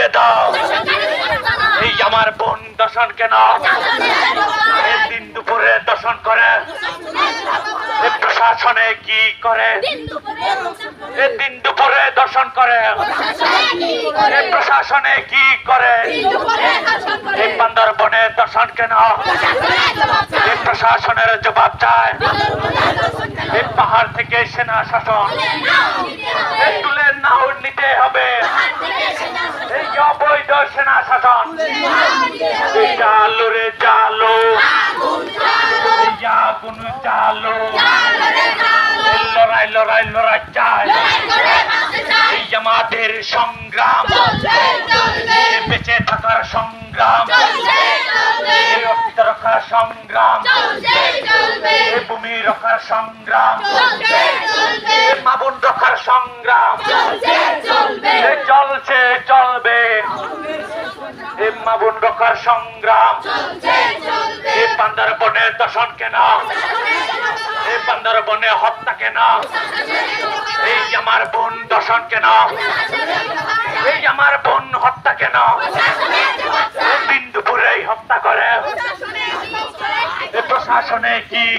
সরিয়ে দাও। এই আমার বোন দর্শন কেন? দিন দুপুরে দর্শন করে। প্রশাসনে কি করে? দিন দুপুরে দর্শন করে। প্রশাসনে কি করে? এই বান্দরবনে দর্শন কেন? প্রশাসনের জবাব চায়। পাহাড় থেকে সেনা শাসন। সেনা শাসন। এই জালো। আগুন জালো। লড়াই লড়াই লড়াই চাই। এই আমাদের সংগ্রাম বেঁচে থাকার সংগ্রাম। রক্ষার সংগ্রাম। ভূমি রক্ষার সংগ্রাম। এই মাবন রক্ষার সংগ্রাম এই চলছে চলবে এই মাবন রক্ষার সংগ্রাম এই বান্দারবনে দর্শন কেন। এই বান্দারবনে হত্যা কেন। এই আমার বোন দর্শন কেন। এই আমার বোন হত্যা কেন। দিন দুপুরে হত্যা করে। প্রশাসনে কি